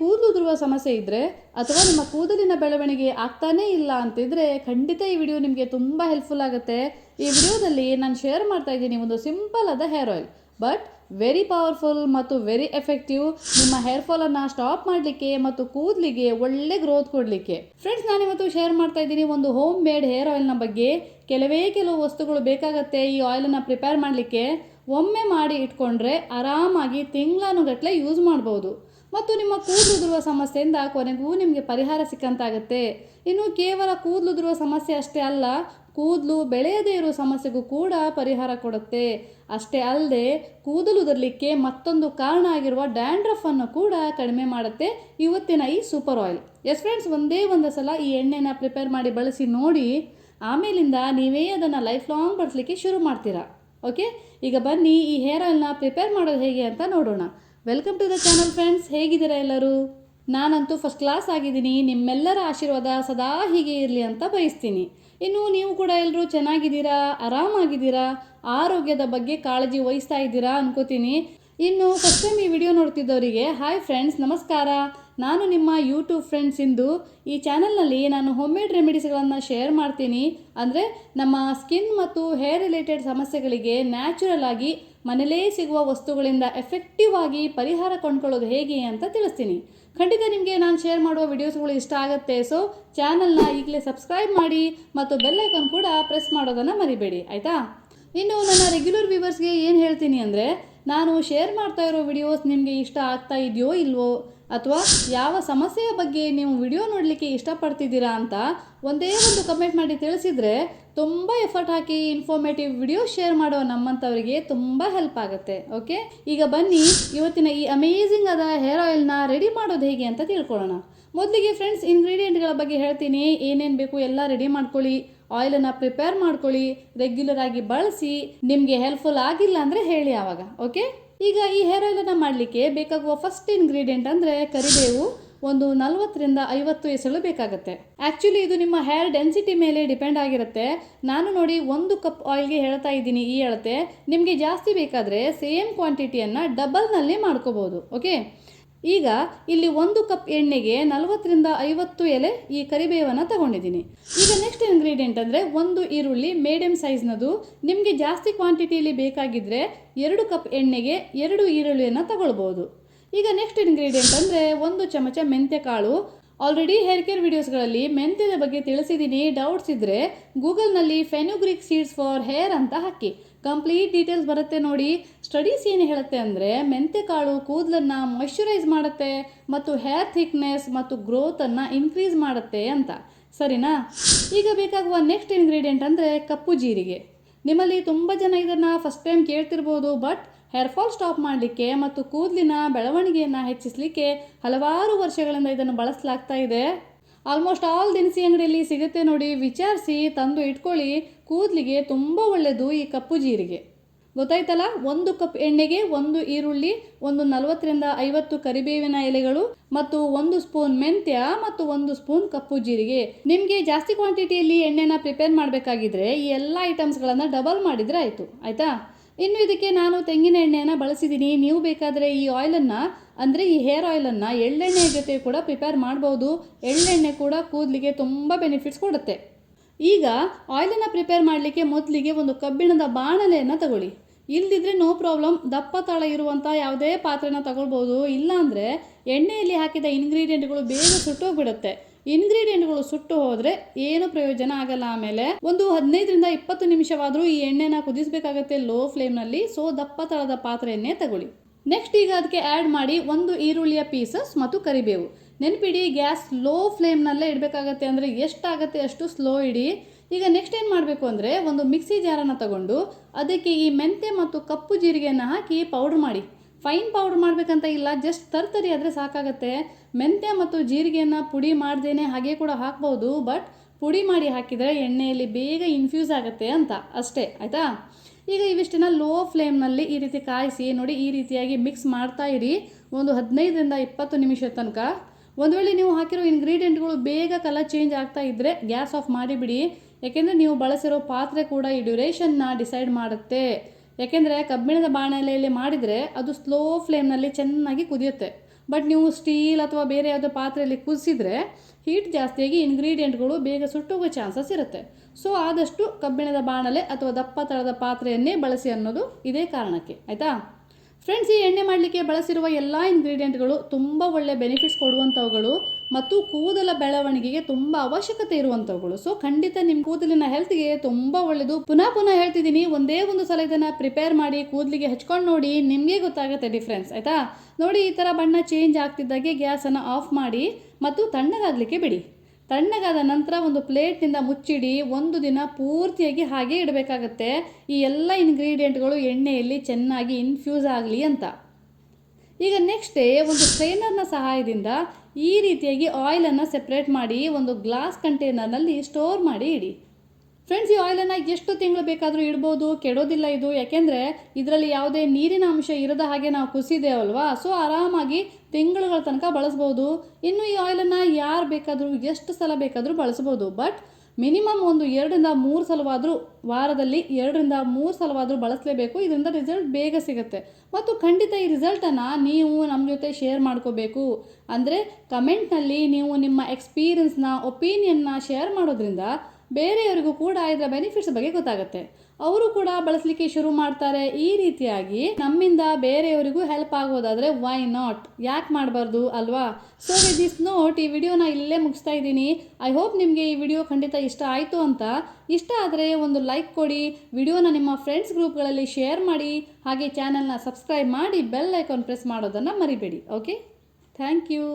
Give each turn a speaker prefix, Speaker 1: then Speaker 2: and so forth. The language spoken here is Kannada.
Speaker 1: ಕೂದಲು ಉದುರುವ ಸಮಸ್ಯೆ ಇದ್ದರೆ ಅಥವಾ ನಿಮ್ಮ ಕೂದಲಿನ ಬೆಳವಣಿಗೆ ಆಗ್ತಾನೇ ಇಲ್ಲ ಅಂತಿದ್ರೆ ಖಂಡಿತ ಈ ವಿಡಿಯೋ ನಿಮಗೆ ತುಂಬ ಹೆಲ್ಪ್ಫುಲ್ ಆಗುತ್ತೆ. ಈ ವಿಡಿಯೋದಲ್ಲಿ ನಾನು ಶೇರ್ ಮಾಡ್ತಾ ಇದ್ದೀನಿ ಒಂದು ಸಿಂಪಲ್ ಆದ hair oil but very powerful ಮತ್ತು ವೆರಿ ಎಫೆಕ್ಟಿವ್ ನಿಮ್ಮ ಹೇರ್ ಫಾಲನ್ನು ಸ್ಟಾಪ್ ಮಾಡಲಿಕ್ಕೆ ಮತ್ತು ಕೂದಲಿಗೆ ಒಳ್ಳೆ ಗ್ರೋತ್ ಕೊಡಲಿಕ್ಕೆ. ಫ್ರೆಂಡ್ಸ್ ನಾನಿವತ್ತು ಶೇರ್ ಮಾಡ್ತಾ ಇದ್ದೀನಿ ಒಂದು ಹೋಮ್ ಮೇಡ್ ಹೇರ್ ಆಯಿಲ್ನ ಬಗ್ಗೆ. ಕೆಲವೇ ಕೆಲವು ವಸ್ತುಗಳು ಬೇಕಾಗತ್ತೆ ಈ ಆಯಿಲನ್ನು ಪ್ರಿಪೇರ್ ಮಾಡಲಿಕ್ಕೆ. ಒಮ್ಮೆ ಮಾಡಿ ಇಟ್ಕೊಂಡ್ರೆ ಆರಾಮಾಗಿ ತಿಂಗಳಾನುಗಟ್ಟಲೆ ಯೂಸ್ ಮಾಡ್ಬೋದು. ಮತ್ತು ನಿಮ್ಮ ಕೂದಲು ಉದುರುವ ಸಮಸ್ಯೆಯಿಂದ ಕೊನೆಗೂ ನಿಮಗೆ ಪರಿಹಾರ ಸಿಕ್ಕಂತಾಗುತ್ತೆ. ಇನ್ನು ಕೇವಲ ಕೂದಲು ಉದುರುವ ಸಮಸ್ಯೆ ಅಷ್ಟೇ ಅಲ್ಲ, ಕೂದಲು ಬೆಳೆಯದೇ ಇರುವ ಸಮಸ್ಯೆಗೂ ಕೂಡ ಪರಿಹಾರ ಕೊಡುತ್ತೆ. ಅಷ್ಟೇ ಅಲ್ಲದೆ, ಕೂದಲು ಉದುರಲಿಕ್ಕೆ ಮತ್ತೊಂದು ಕಾರಣ ಆಗಿರುವ ಡ್ಯಾಂಡ್ರಫ್ ಅನ್ನು ಕೂಡ ಕಡಿಮೆ ಮಾಡುತ್ತೆ ಇವತ್ತಿನ ಈ ಸೂಪರ್ ಆಯಿಲ್. ಎಸ್ ಫ್ರೆಂಡ್ಸ್ ಒಂದೇ ಒಂದು ಸಲ ಈ ಎಣ್ಣೆನ ಪ್ರಿಪೇರ್ ಮಾಡಿ ಬಳಸಿ ನೋಡಿ, ಆಮೇಲಿಂದ ನೀವೇ ಅದನ್ನು ಲೈಫ್ ಲಾಂಗ್ ಬಳಸಲಿಕ್ಕೆ ಶುರು ಮಾಡ್ತೀರಾ? ಓಕೆ ಈಗ ಬನ್ನಿ ಈ ಹೇರ್ ಆಯಿಲ್ನ ಪ್ರಿಪೇರ್ ಮಾಡೋದು ಹೇಗೆ ಅಂತ ನೋಡೋಣ. Welcome to the channel friends ಹೇಗಿದ್ದೀರಾ ಎಲ್ಲರೂ? ನಾನಂತೂ ಫಸ್ಟ್ ಕ್ಲಾಸ್ ಆಗಿದ್ದೀನಿ. ನಿಮ್ಮೆಲ್ಲರ ಆಶೀರ್ವಾದ ಸದಾ ಹೀಗೆ ಇರಲಿ ಅಂತ ಬಯಸ್ತೀನಿ. ಇನ್ನು ನೀವು ಕೂಡ ಎಲ್ಲರೂ ಚೆನ್ನಾಗಿದ್ದೀರಾ? ಆರಾಮಾಗಿದ್ದೀರಾ? ಆರೋಗ್ಯದ ಬಗ್ಗೆ ಕಾಳಜಿ ವಹಿಸ್ತಾ ಇದ್ದೀರಾ ಅನ್ಕೋತೀನಿ. ಇನ್ನು ಫಸ್ಟ್ ಟೈಮ್ ಈ ವಿಡಿಯೋ ನೋಡ್ತಿದ್ದವರಿಗೆ ಹಾಯ್ ಫ್ರೆಂಡ್ಸ್ ನಮಸ್ಕಾರ. ನಾನು ನಿಮ್ಮ ಯೂಟ್ಯೂಬ್ ಫ್ರೆಂಡ್ಸ್ ಇಂದು ಈ ಚಾನಲ್ನಲ್ಲಿ ನಾನು ಹೋಮ್ ಮೇಡ್ ರೆಮಿಡೀಸ್ಗಳನ್ನು ಶೇರ್ ಮಾಡ್ತೀನಿ. ಅಂದರೆ ನಮ್ಮ ಸ್ಕಿನ್ ಮತ್ತು ಹೇರ್ ರಿಲೇಟೆಡ್ ಸಮಸ್ಯೆಗಳಿಗೆ ನ್ಯಾಚುರಲ್ ಆಗಿ ಮನೇಲೇ ಸಿಗುವ ವಸ್ತುಗಳಿಂದ ಎಫೆಕ್ಟಿವ್ ಆಗಿ ಪರಿಹಾರ ಕೊಂಡ್ಕೊಳ್ಳೋದು ಹೇಗೆ ಅಂತ ತಿಳಿಸ್ತೀನಿ. ಖಂಡಿತ ನಿಮಗೆ ನಾನು ಶೇರ್ ಮಾಡುವ ವಿಡಿಯೋಸ್ಗಳು ಇಷ್ಟ ಆಗುತ್ತೆ ಸೊ ಚಾನಲ್ನ ಈಗಲೇ ಸಬ್ಸ್ಕ್ರೈಬ್ ಮಾಡಿ ಮತ್ತು ಬೆಲ್ ಐಕಾನ್ ಕೂಡ ಪ್ರೆಸ್ ಮಾಡೋದನ್ನು ಮರಿಬೇಡಿ, ಆಯಿತಾ? ಇನ್ನು ನನ್ನ ರೆಗ್ಯುಲರ್ ವ್ಯೂವರ್ಸ್ಗೆ ಏನು ಹೇಳ್ತೀನಿ ಅಂದರೆ, ನಾನು ಶೇರ್ ಮಾಡ್ತಾ ಇರೋ ವಿಡಿಯೋಸ್ ನಿಮಗೆ ಇಷ್ಟ ಆಗ್ತಾ ಇದೆಯೋ ಇಲ್ವೋ ಅಥವಾ ಯಾವ ಸಮಸ್ಯೆಯ ಬಗ್ಗೆ ನೀವು ವಿಡಿಯೋ ನೋಡಲಿಕ್ಕೆ ಇಷ್ಟಪಡ್ತಿದ್ದೀರಾ ಅಂತ ಒಂದೇ ಒಂದು ಕಮೆಂಟ್ ಮಾಡಿ ತಿಳಿಸಿದರೆ ತುಂಬ ಎಫರ್ಟ್ ಹಾಕಿ ಇನ್ಫಾರ್ಮೇಟಿವ್ ವಿಡಿಯೋ ಶೇರ್ ಮಾಡೋ ನಮ್ಮಂಥವರಿಗೆ ತುಂಬ ಹೆಲ್ಪ್ ಆಗುತ್ತೆ ಓಕೆ ಈಗ ಬನ್ನಿ, ಇವತ್ತಿನ ಈ ಅಮೇಝಿಂಗ್ ಆದ ಹೇರ್ ಆಯಿಲ್ನ ರೆಡಿ ಮಾಡೋದು ಹೇಗೆ ಅಂತ ತಿಳ್ಕೊಳ್ಳೋಣ. ಮೊದಲಿಗೆ ಫ್ರೆಂಡ್ಸ್ ಇಂಗ್ರೀಡಿಯೆಂಟ್ಗಳ ಬಗ್ಗೆ ಹೇಳ್ತೀನಿ. ಏನೇನು ಬೇಕು ಎಲ್ಲ ರೆಡಿ ಮಾಡ್ಕೊಳ್ಳಿ. ಆಯಿಲನ್ನು ಪ್ರಿಪೇರ್ ಮಾಡ್ಕೊಳ್ಳಿ. ರೆಗ್ಯುಲರ್ ಆಗಿ ಬಳಸಿ. ನಿಮಗೆ ಹೆಲ್ಪ್ಫುಲ್ ಆಗಿಲ್ಲ ಅಂದರೆ ಹೇಳಿ ಆವಾಗ ಓಕೆ ಈಗ ಈ ಹೇರ್ ಆಯಿಲನ್ನು ಮಾಡಲಿಕ್ಕೆ ಬೇಕಾಗುವ ಫಸ್ಟ್ ಇಂಗ್ರೀಡಿಯೆಂಟ್ ಅಂದರೆ ಕರಿಬೇವು, ಒಂದು ನಲವತ್ತರಿಂದ ಐವತ್ತು ಎಸಳು ಬೇಕಾಗುತ್ತೆ. ಆ್ಯಕ್ಚುಲಿ ಇದು ನಿಮ್ಮ ಹೇರ್ ಡೆನ್ಸಿಟಿ ಮೇಲೆ ಡಿಪೆಂಡ್ ಆಗಿರುತ್ತೆ. ನಾನು ನೋಡಿ ಒಂದು ಕಪ್ ಆಯಿಲ್ಗೆ ಹೇಳ್ತಾ ಇದ್ದೀನಿ ಈ ಅಳತೆ. ನಿಮಗೆ ಜಾಸ್ತಿ ಬೇಕಾದರೆ ಸೇಮ್ ಕ್ವಾಂಟಿಟಿಯನ್ನು ಡಬಲ್ನಲ್ಲಿ ಮಾಡ್ಕೋಬೋದು ಓಕೆ ಈಗ ಇಲ್ಲಿ ಒಂದು ಕಪ್ ಎಣ್ಣೆಗೆ ನಲವತ್ತರಿಂದ ಐವತ್ತು ಎಲೆ ಈ ಕರಿಬೇವನ್ನು ತಗೊಂಡಿದ್ದೀನಿ. ಈಗ ನೆಕ್ಸ್ಟ್ ಇಂಗ್ರೀಡಿಯೆಂಟ್ ಅಂದರೆ ಒಂದು ಈರುಳ್ಳಿ ಮೀಡಿಯಂ ಸೈಜ್ನದು ನಿಮಗೆ ಜಾಸ್ತಿ ಕ್ವಾಂಟಿಟಿಯಲ್ಲಿ ಬೇಕಾಗಿದ್ದರೆ ಎರಡು ಕಪ್ ಎಣ್ಣೆಗೆ ಎರಡು ಈರುಳ್ಳಿಯನ್ನು ತಗೊಳ್ಬೋದು. ಈಗ ನೆಕ್ಸ್ಟ್ ಇಂಗ್ರೀಡಿಯೆಂಟ್ ಅಂದರೆ ಒಂದು ಚಮಚ ಮೆಂತ್ಯ ಕಾಳು ಆಲ್ರೆಡಿ ಹೇರ್ ಕೇರ್ ವಿಡಿಯೋಸ್ಗಳಲ್ಲಿ ಮೆಂತ್ಯದ ಬಗ್ಗೆ ತಿಳಿಸಿದ್ದೀನಿ ಡೌಟ್ಸ್ ಇದ್ದರೆ ಗೂಗಲ್ನಲ್ಲಿ ಫೆನುಗ್ರಿಕ್ ಸೀಡ್ಸ್ ಫಾರ್ ಹೇರ್ ಅಂತ ಹಾಕಿ. ಕಂಪ್ಲೀಟ್ ಡೀಟೇಲ್ಸ್ ಬರುತ್ತೆ ನೋಡಿ. ಸ್ಟಡೀಸ್ ಏನು ಹೇಳುತ್ತೆ ಅಂದರೆ ಮೆಂತ್ಯಕಾಳು ಕೂದಲನ್ನು ಮಾಯ್ಶ್ಚರೈಸ್ ಮಾಡುತ್ತೆ ಮತ್ತು ಹೇರ್ ಥಿಕ್ನೆಸ್ ಮತ್ತು ಗ್ರೋತನ್ನು ಇನ್ಕ್ರೀಸ್ ಮಾಡುತ್ತೆ ಅಂತ. ಸರಿನಾ? ಈಗ ಬೇಕಾಗುವ ನೆಕ್ಸ್ಟ್ ಇಂಗ್ರೀಡಿಯೆಂಟ್ ಅಂದರೆ ಕಪ್ಪು ಜೀರಿಗೆ. ನಿಮ್ಮಲ್ಲಿ ತುಂಬ ಜನ ಇದನ್ನು ಫಸ್ಟ್ ಟೈಮ್ ಕೇಳ್ತಿರ್ಬೋದು ಬಟ್ ಹೇರ್ ಫಾಲ್ ಸ್ಟಾಪ್ ಮಾಡಲಿಕ್ಕೆ ಮತ್ತು ಕೂದಲಿನ ಬೆಳವಣಿಗೆಯನ್ನು ಹೆಚ್ಚಿಸಲಿಕ್ಕೆ ಹಲವಾರು ವರ್ಷಗಳಿಂದ ಇದನ್ನು ಬಳಸಲಾಗ್ತಾ ಇದೆ. ಆಲ್ಮೋಸ್ಟ್ ಆಲ್ ದಿನಸಿ ಅಂಗಡಿಯಲ್ಲಿ ಸಿಗುತ್ತೆ ನೋಡಿ, ವಿಚಾರಿಸಿ, ತಂದು ಇಟ್ಕೊಳ್ಳಿ. ಕೂದಲಿಗೆ ತುಂಬ ಒಳ್ಳೆಯದು ಈ ಕಪ್ಪು ಜೀರಿಗೆ. ಗೊತ್ತಾಯ್ತಲ್ಲ? ಒಂದು ಕಪ್ ಎಣ್ಣೆಗೆ ಒಂದು ಈರುಳ್ಳಿ, ಒಂದು ನಲವತ್ತರಿಂದ ಐವತ್ತು ಕರಿಬೇವಿನ ಎಲೆಗಳು ಮತ್ತು ಒಂದು ಸ್ಪೂನ್ ಮೆಂತ್ಯ ಮತ್ತು ಒಂದು ಸ್ಪೂನ್ ಕಪ್ಪು ಜೀರಿಗೆ. ನಿಮಗೆ ಜಾಸ್ತಿ ಕ್ವಾಂಟಿಟಿಯಲ್ಲಿ ಎಣ್ಣೆನ ಪ್ರಿಪೇರ್ ಮಾಡಬೇಕಾಗಿದ್ರೆ ಈ ಎಲ್ಲ ಐಟಮ್ಸ್ಗಳನ್ನು ಡಬಲ್ ಮಾಡಿದರೆ ಆಯಿತು. ಆಯಿತಾ? ಇನ್ನು ಇದಕ್ಕೆ ನಾನು ತೆಂಗಿನ ಎಣ್ಣೆಯನ್ನು ಬಳಸಿದ್ದೀನಿ ನೀವು ಬೇಕಾದರೆ ಈ ಆಯಿಲನ್ನು ಅಂದರೆ ಈ ಹೇರ್ ಆಯಿಲನ್ನು ಎಳ್ಳೆಣ್ಣೆ ಜೊತೆ ಕೂಡ ಪ್ರಿಪೇರ್ ಮಾಡ್ಬೋದು. ಎಳ್ಳೆಣ್ಣೆ ಕೂಡ ಕೂದಲಿಗೆ ತುಂಬ ಬೆನಿಫಿಟ್ಸ್ ಕೊಡುತ್ತೆ. ಈಗ ಆಯಿಲನ್ನು ಪ್ರಿಪೇರ್ ಮಾಡಲಿಕ್ಕೆ ಮೊದಲಿಗೆ ಒಂದು ಕಬ್ಬಿಣದ ಬಾಣಲೆಯನ್ನು ತಗೊಳ್ಳಿ. ಇಲ್ಲದಿದ್ದರೆ ನೋ ಪ್ರಾಬ್ಲಮ್ ದಪ್ಪ ತಾಳ ಇರುವಂಥ ಯಾವುದೇ ಪಾತ್ರೆನ ತಗೊಳ್ಬೋದು. ಇಲ್ಲಾಂದರೆ ಎಣ್ಣೆಯಲ್ಲಿ ಹಾಕಿದ ಇಂಗ್ರೀಡಿಯೆಂಟ್ಗಳು ಬೇಗ ಸುಟ್ಟೋಗ್ಬಿಡುತ್ತೆ. ಇಂಗ್ರೀಡಿಯೆಂಟ್ಗಳು ಸುಟ್ಟು ಹೋದ್ರೆ ಏನು ಪ್ರಯೋಜನ ಆಗಲ್ಲ ಆಮೇಲೆ ಒಂದು ಹದಿನೈದರಿಂದ ಇಪ್ಪತ್ತು ನಿಮಿಷವಾದರೂ ಈ ಎಣ್ಣೆನ ಕುದಿಸಬೇಕಾಗತ್ತೆ ಲೋ ಫ್ಲೇಮ್ನಲ್ಲಿ. ಸೊ, ದಪ್ಪ ತಳದ ಪಾತ್ರೆಯನ್ನೇ ತಗೊಳ್ಳಿ. ನೆಕ್ಸ್ಟ್ ಈಗ ಅದಕ್ಕೆ ಆ್ಯಡ್ ಮಾಡಿ ಒಂದು ಈರುಳ್ಳಿಯ ಪೀಸಸ್ ಮತ್ತು ಕರಿಬೇವು. ನೆನಪಿಡಿ, ಗ್ಯಾಸ್ ಲೋ ಫ್ಲೇಮ್ನಲ್ಲೇ ಇಡಬೇಕಾಗತ್ತೆ ಅಂದರೆ ಎಷ್ಟಾಗತ್ತೆ ಅಷ್ಟು ಸ್ಲೋ ಇಡಿ. ಈಗ ನೆಕ್ಸ್ಟ್ ಏನು ಮಾಡಬೇಕು ಅಂದರೆ ಒಂದು ಮಿಕ್ಸಿ ಜಾರನ್ನು ತಗೊಂಡು ಅದಕ್ಕೆ ಈ ಮೆಂತೆ ಮತ್ತು ಕಪ್ಪು ಜೀರಿಗೆಯನ್ನು ಹಾಕಿ ಪೌಡ್ರ್ ಮಾಡಿ. ಫೈನ್ ಪೌಡ್ರ್ ಮಾಡಬೇಕಂತ ಇಲ್ಲ ಜಸ್ಟ್ ತರ್ತರಿ, ಆದರೆ ಸಾಕಾಗತ್ತೆ. ಮೆಂತ್ಯ ಮತ್ತು ಜೀರಿಗೆಯನ್ನು ಪುಡಿ ಮಾಡ್ದೇನೆ ಹಾಗೆ ಕೂಡ ಹಾಕ್ಬೋದು ಬಟ್ ಪುಡಿ ಮಾಡಿ ಹಾಕಿದರೆ ಎಣ್ಣೆಯಲ್ಲಿ ಬೇಗ ಇನ್ಫ್ಯೂಸ್ ಆಗುತ್ತೆ ಅಂತ, ಅಷ್ಟೇ, ಆಯಿತಾ? ಈಗ ಇವಿಷ್ಟನ್ನ ಲೋ ಫ್ಲೇಮ್ನಲ್ಲಿ ಈ ರೀತಿ ಕಾಯಿಸಿ, ನೋಡಿ, ಈ ರೀತಿಯಾಗಿ ಮಿಕ್ಸ್ ಮಾಡ್ತಾ ಇರಿ. ಒಂದು ಹದಿನೈದರಿಂದ ಇಪ್ಪತ್ತು ನಿಮಿಷದ ತನಕ. ಒಂದು ವೇಳೆ ನೀವು ಹಾಕಿರೋ ಇಂಗ್ರೀಡಿಯೆಂಟ್ಗಳು ಬೇಗ ಕಲರ್ ಚೇಂಜ್ ಆಗ್ತಾ ಇದ್ದರೆ ಗ್ಯಾಸ್ ಆಫ್ ಮಾಡಿಬಿಡಿ. ಯಾಕೆಂದರೆ ನೀವು ಬಳಸಿರೋ ಪಾತ್ರೆ ಕೂಡ ಈ ಡ್ಯೂರೇಷನ್ನ ಡಿಸೈಡ್ ಮಾಡುತ್ತೆ. ಯಾಕೆಂದರೆ ಕಬ್ಬಿಣದ ಬಾಣಲೆಯಲ್ಲಿ ಮಾಡಿದರೆ ಅದು ಸ್ಲೋ ಫ್ಲೇಮ್ನಲ್ಲಿ ಚೆನ್ನಾಗಿ ಕುದಿಯುತ್ತೆ. ಬಟ್ ನೀವು ಸ್ಟೀಲ್ ಅಥವಾ ಬೇರೆ ಯಾವುದೋ ಪಾತ್ರೆಯಲ್ಲಿ ಕುದಿಸಿದರೆ ಹೀಟ್ ಜಾಸ್ತಿಯಾಗಿ ಇಂಗ್ರೀಡಿಯೆಂಟ್ಗಳು ಬೇಗ ಸುಟ್ಟೋಗೋ ಚಾನ್ಸಸ್ ಇರುತ್ತೆ. ಸೊ ಆದಷ್ಟು ಕಬ್ಬಿಣದ ಬಾಣಲೆ ಅಥವಾ ದಪ್ಪ ತಳದ ಪಾತ್ರೆಯನ್ನೇ ಬಳಸಿ ಅನ್ನೋದು ಇದೇ ಕಾರಣಕ್ಕೆ. ಆಯಿತಾ? ಫ್ರೆಂಡ್ಸ್ ಈ ಎಣ್ಣೆ ಮಾಡಲಿಕ್ಕೆ ಬಳಸಿರುವ ಎಲ್ಲ ಇಂಗ್ರೀಡಿಯೆಂಟ್ಗಳು ತುಂಬ ಒಳ್ಳೆ ಬೆನಿಫಿಟ್ಸ್ ಕೊಡುವಂಥವುಗಳು ಮತ್ತು ಕೂದಲ ಬೆಳವಣಿಗೆಗೆ ತುಂಬ ಅವಶ್ಯಕತೆ ಇರುವಂಥವುಗಳು ಸೊ ಖಂಡಿತ ನಿಮ್ಮ ಕೂದಲಿನ ಹೆಲ್ತ್ಗೆ ತುಂಬ ಒಳ್ಳೆಯದು ಪುನಃ ಪುನಃ ಹೇಳ್ತಿದ್ದೀನಿ, ಒಂದೇ ಒಂದು ಸಲ ಇದನ್ನು ಪ್ರಿಪೇರ್ ಮಾಡಿ ಕೂದಲಿಗೆ ಹಚ್ಕೊಂಡು ನೋಡಿ ನಿಮಗೆ ಗೊತ್ತಾಗುತ್ತೆ ಡಿಫ್ರೆನ್ಸ್ ಆಯಿತಾ? ನೋಡಿ, ಈ ಥರ ಬಣ್ಣ ಚೇಂಜ್ ಆಗ್ತಿದ್ದಾಗೆ ಗ್ಯಾಸನ್ನು ಆಫ್ ಮಾಡಿ ಮತ್ತು ತಣ್ಣಗಾಗಲಿಕ್ಕೆ ಬಿಡಿ. ತಣ್ಣಗಾದ ನಂತರ ಒಂದು ಪ್ಲೇಟ್ನಿಂದ ಮುಚ್ಚಿಡಿ, ಒಂದು ದಿನ ಪೂರ್ತಿಯಾಗಿ ಹಾಗೆ ಇಡಬೇಕಾಗತ್ತೆ. ಈ ಎಲ್ಲ ಇಂಗ್ರೀಡಿಯೆಂಟ್ಗಳು ಎಣ್ಣೆಯಲ್ಲಿ ಚೆನ್ನಾಗಿ ಇನ್ಫ್ಯೂಸ್ ಆಗಲಿ ಅಂತ. ಈಗ ನೆಕ್ಸ್ಟ್ ಒಂದು ಸ್ಟ್ರೈನರ್ನ ಸಹಾಯದಿಂದ ಈ ರೀತಿಯಾಗಿ ಆಯಿಲನ್ನು ಸೆಪ್ರೇಟ್ ಮಾಡಿ ಒಂದು ಗ್ಲಾಸ್ ಕಂಟೈನರ್ನಲ್ಲಿ ಸ್ಟೋರ್ ಮಾಡಿ ಇಡಿ. ಫ್ರೆಂಡ್ಸ್ ಈ ಆಯಿಲನ್ನು ಎಷ್ಟು ತಿಂಗಳು ಬೇಕಾದರೂ ಇಡ್ಬೋದು, ಕೆಡೋದಿಲ್ಲ ಇದು. ಯಾಕೆಂದರೆ ಇದರಲ್ಲಿ ಯಾವುದೇ ನೀರಿನ ಅಂಶ ಇರದ ಹಾಗೆ ನಾವು ಕುಸಿದೇವಲ್ವಾ ಸೊ ಆರಾಮಾಗಿ ತಿಂಗಳುಗಳ ತನಕ ಬಳಸ್ಬೋದು. ಇನ್ನು ಈ ಆಯಿಲನ್ನು ಯಾರು ಬೇಕಾದರೂ, ಎಷ್ಟು ಸಲ ಬೇಕಾದರೂ ಬಳಸ್ಬೋದು. ಬಟ್ ಮಿನಿಮಮ್ ಒಂದು ಎರಡರಿಂದ ಮೂರು ಸಲವಾದರೂ ವಾರದಲ್ಲಿ ಎರಡರಿಂದ ಮೂರು ಸಲವಾದರೂ ಬಳಸಲೇಬೇಕು. ಇದರಿಂದ ರಿಸಲ್ಟ್ ಬೇಗ ಸಿಗುತ್ತೆ. ಮತ್ತು ಖಂಡಿತ ಈ ರಿಸಲ್ಟನ್ನು ನೀವು ನಮ್ಮ ಜೊತೆ ಶೇರ್ ಮಾಡ್ಕೋಬೇಕು. ಅಂದರೆ ಕಮೆಂಟ್ನಲ್ಲಿ ನೀವು ನಿಮ್ಮ ಎಕ್ಸ್ಪೀರಿಯನ್ಸ್ನ, ಒಪೀನಿಯನ್ನ ಶೇರ್ ಮಾಡೋದ್ರಿಂದ ಬೇರೆಯವರಿಗೂ ಕೂಡ ಇದರ ಬೆನಿಫಿಟ್ಸ್ ಬಗ್ಗೆ ಗೊತ್ತಾಗುತ್ತೆ. ಅವರು ಕೂಡ ಬಳಸಲಿಕ್ಕೆ ಶುರು ಮಾಡ್ತಾರೆ ಈ ರೀತಿಯಾಗಿ ನಮ್ಮಿಂದ ಬೇರೆಯವರಿಗೂ ಹೆಲ್ಪ್ ಆಗೋದಾದರೆ ವೈ ನಾಟ್ ಯಾಕೆ ಮಾಡಬಾರ್ದು ಅಲ್ವಾ? ಸೊ ವಿತ್ ದಿಸ್ ನೋಟ್ ಈ ವಿಡಿಯೋನ ಇಲ್ಲೇ ಮುಗಿಸ್ತಾ ಇದ್ದೀನಿ. ಐ ಹೋಪ್ ನಿಮಗೆ ಈ ವಿಡಿಯೋ ಖಂಡಿತ ಇಷ್ಟ ಆಯಿತು ಅಂತ. ಇಷ್ಟ ಆದರೆ ಒಂದು ಲೈಕ್ ಕೊಡಿ ವಿಡಿಯೋನ ನಿಮ್ಮ ಫ್ರೆಂಡ್ಸ್ ಗ್ರೂಪ್ಗಳಲ್ಲಿ ಶೇರ್ ಮಾಡಿ, ಹಾಗೆ ಚಾನಲ್ನ ಸಬ್ಸ್ಕ್ರೈಬ್ ಮಾಡಿ ಬೆಲ್ ಐಕಾನ್ ಪ್ರೆಸ್ ಮಾಡೋದನ್ನು ಮರಿಬೇಡಿ ಓಕೆ ಥ್ಯಾಂಕ್ ಯು